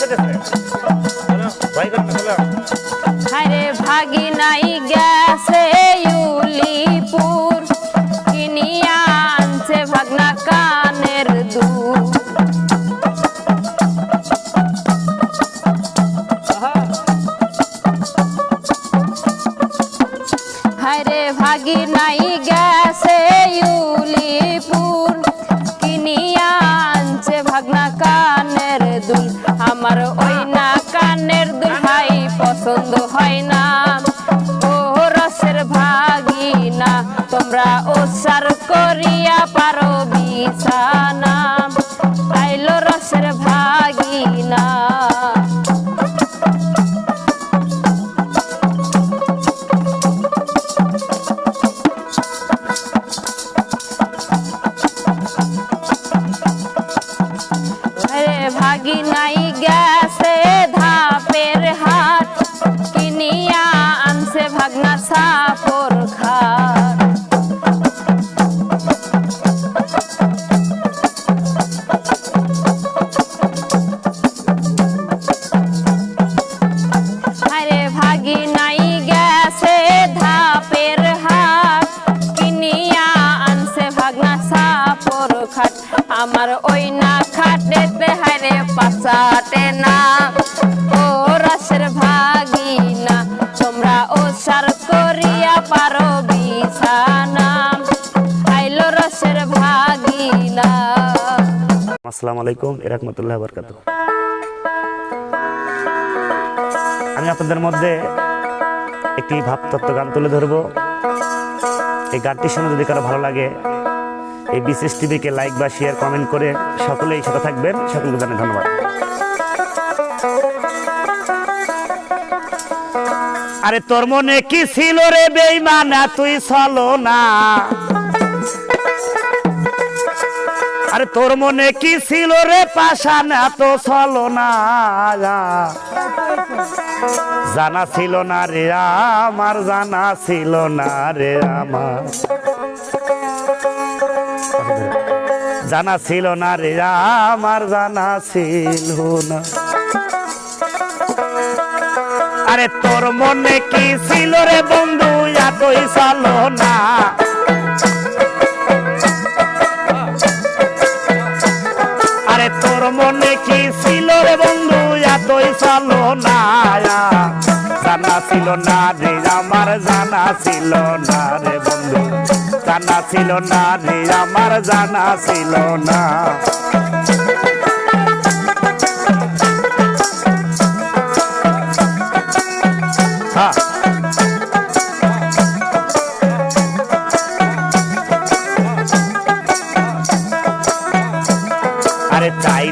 কে এসেছে ভাই কর না বলো হায়রে ভাগিনাই গেছে ইউলিপুর কিনিয়া আনছে ভাগনা কানের দুল। হায়রে ভাগি নাই গেছে ওসার করিয়া পারো বিছানা আইলো রসের ভাগি না আরে ভাগি নাই গেছে ধাপের হাট কিনিয়া আনছে ভাগনা সাপর খাট ভাগনা সাপর খাট, আমার ওই না খাটেতে হারে পাচাটে না। ও রসের ভাগি না তোমরা ও সার করিয়া পারো বিছানা। আইলো রসের ভাগি না আসসালামু আলাইকুম এরকমতুল্লাহ বরকাত। আমি আপনাদের মধ্যে একটি ভাবতত্ত্ব গান তুলে ধরব। এই গানটি শুনে যদি কারও ভালো লাগে এই বিশেষ টিভিকে লাইক বা শেয়ার কমেন্ট করে সকলেই সাথে থাকবেন। সকলকে জানাই ধন্যবাদ। আরে তোর মনে কি ছিল রে বেইমান তুই চলো না। আরে তোর মনে কি ছিল রে পাশান তো চলো না। জানা ছিল না রে আমার, জানা ছিল না রে আমার। জানা ছিল না রে, আমার জানা ছিল না। আরে তোর মনে কি ছিল রে বন্ধু, এতই চালো না ছিল না রে, আমার জানা ছিল না রে বন্ধু। জানা ছিল না রে, আমার জানা ছিল না।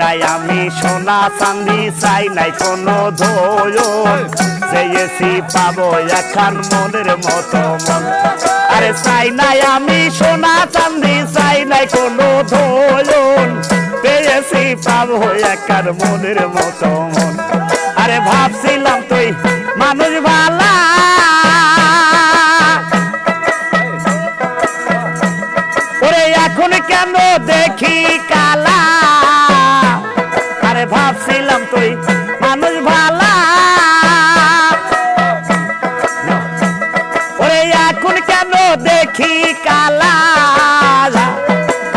নাই, আমি সোনা চান্দি চাই নাই, কোনো ধোয়ন। চেয়েছি পাবো এখন মনের মতো মন। আরে চাই নাই, আমি সোনা চান্দি চাই নাই, কোনো ধোয়ন। পেয়েছি পাবো এখন মনের মতো মন। আরে ভাবছিলাম তুই মানুষ ভালা ওরে এখন কেন দেখি কালা? মানুষ ভালা। ওরে এখন কেন দেখি কালা?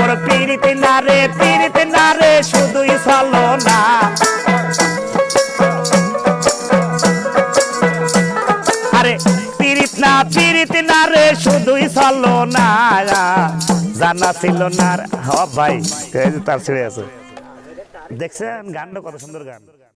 ওর পিড়িতে না রে, পিড়িতে না রে, শুধুই চলো না আরে না রে, শুধুই চলো না জানা ছিল না হ ভাই তার ছেড়ে আছে। দেখছেন? গানটা কত সুন্দর গান।